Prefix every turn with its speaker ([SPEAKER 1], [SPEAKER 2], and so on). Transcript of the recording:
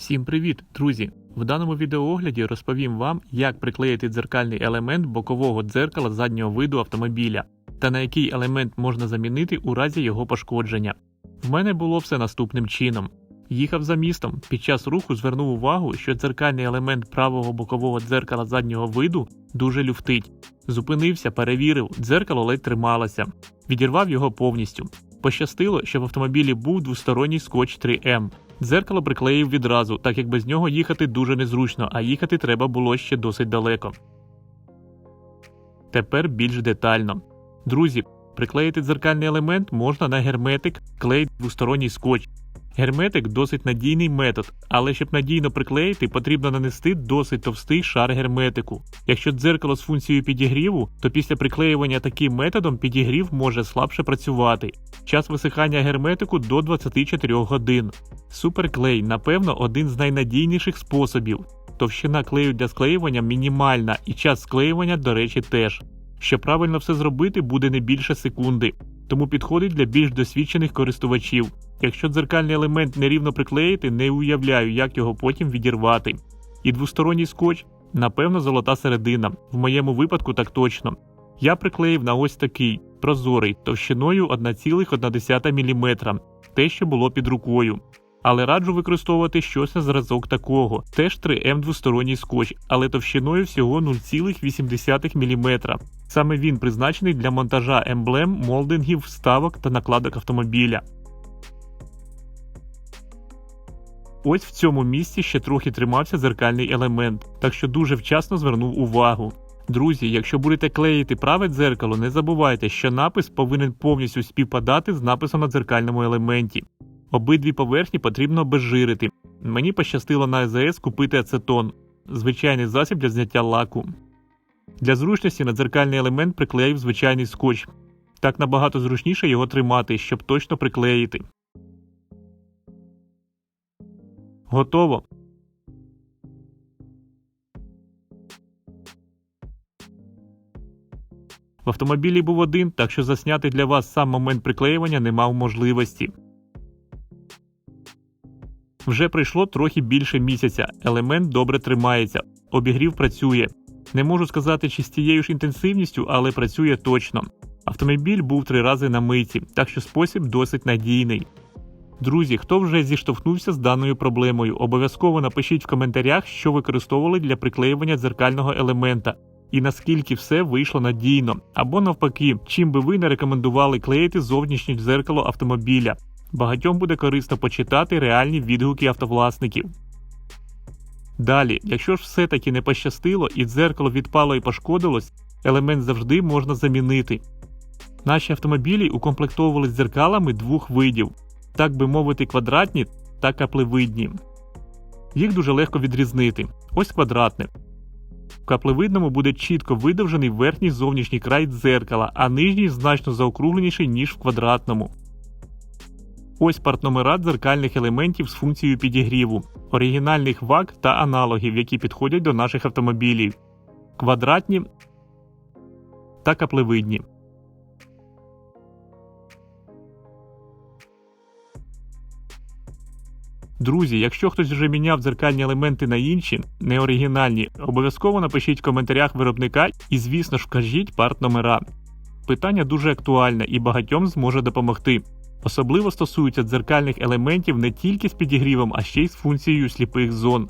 [SPEAKER 1] Всім привіт, друзі! В даному відеоогляді розповім вам, як приклеїти дзеркальний елемент бокового дзеркала заднього виду автомобіля та на який елемент можна замінити у разі його пошкодження. В мене було все наступним чином. Їхав за містом, під час руху звернув увагу, що дзеркальний елемент правого бокового дзеркала заднього виду дуже люфтить. Зупинився, перевірив, дзеркало ледь трималося, відірвав його повністю. Пощастило, що в автомобілі був двосторонній скотч 3М. Дзеркало приклеїв відразу, так як без нього їхати дуже незручно, а їхати треба було ще досить далеко. Тепер більш детально. Друзі, приклеїти дзеркальний елемент можна на герметик, клей двосторонній скотч. Герметик досить надійний метод, але щоб надійно приклеїти, потрібно нанести досить товстий шар герметику. Якщо дзеркало з функцією підігріву, то після приклеювання таким методом підігрів може слабше працювати. Час висихання герметику до 24 годин. Суперклей, напевно, один з найнадійніших способів. Товщина клею для склеювання мінімальна, і час склеювання, до речі, теж. Щоб правильно все зробити, буде не більше секунди, тому підходить для більш досвідчених користувачів. Якщо дзеркальний елемент нерівно приклеїти, не уявляю, як його потім відірвати. І двосторонній скотч, напевно, золота середина. В моєму випадку так точно. Я приклеїв на ось такий прозорий товщиною 1,1 мм, те, що було під рукою. Але раджу використовувати щось на зразок такого, теж 3М двосторонній скотч, але товщиною всього 0,8 мм. Саме він призначений для монтажа емблем, молдингів, вставок та накладок автомобіля. Ось в цьому місці ще трохи тримався зеркальний елемент, так що дуже вчасно звернув увагу. Друзі, якщо будете клеїти праве дзеркало, не забувайте, що напис повинен повністю співпадати з написом на дзеркальному елементі. Обидві поверхні потрібно обезжирити. Мені пощастило на АЗС купити ацетон звичайний засіб для зняття лаку. Для зручності на дзеркальний елемент приклеїв звичайний скотч. Так набагато зручніше його тримати, щоб точно приклеїти. Готово. В автомобілі був один, так що засняти для вас сам момент приклеювання не мав можливості. Вже пройшло трохи більше місяця. Елемент добре тримається, обігрів працює. Не можу сказати, чи з тією ж інтенсивністю, але працює точно. Автомобіль був три рази на миті, так що спосіб досить надійний. Друзі, хто вже зіштовхнувся з даною проблемою, обов'язково напишіть в коментарях, що використовували для приклеювання дзеркального елемента і наскільки все вийшло надійно, або навпаки, чим би ви не рекомендували клеїти зовнішнє дзеркало автомобіля. Багатьом буде корисно почитати реальні відгуки автовласників. Далі, якщо ж все-таки не пощастило і дзеркало відпало і пошкодилось, елемент завжди можна замінити. Наші автомобілі укомплектовували дзеркалами двох видів, так би мовити, квадратні та каплевидні. Їх дуже легко відрізнити. Ось квадратне. В каплевидному буде чітко видовжений верхній зовнішній край дзеркала, а нижній значно заокругленіший, ніж в квадратному. Ось партномера дзеркальних елементів з функцією підігріву, оригінальних ваг та аналогів, які підходять до наших автомобілів, квадратні та каплевидні. Друзі, якщо хтось вже міняв дзеркальні елементи на інші, неоригінальні, обов'язково напишіть в коментарях виробника і, звісно ж, вкажіть партномера. Питання дуже актуальне і багатьом зможе допомогти. Особливо стосується дзеркальних елементів не тільки з підігрівом, а ще й з функцією сліпих зон.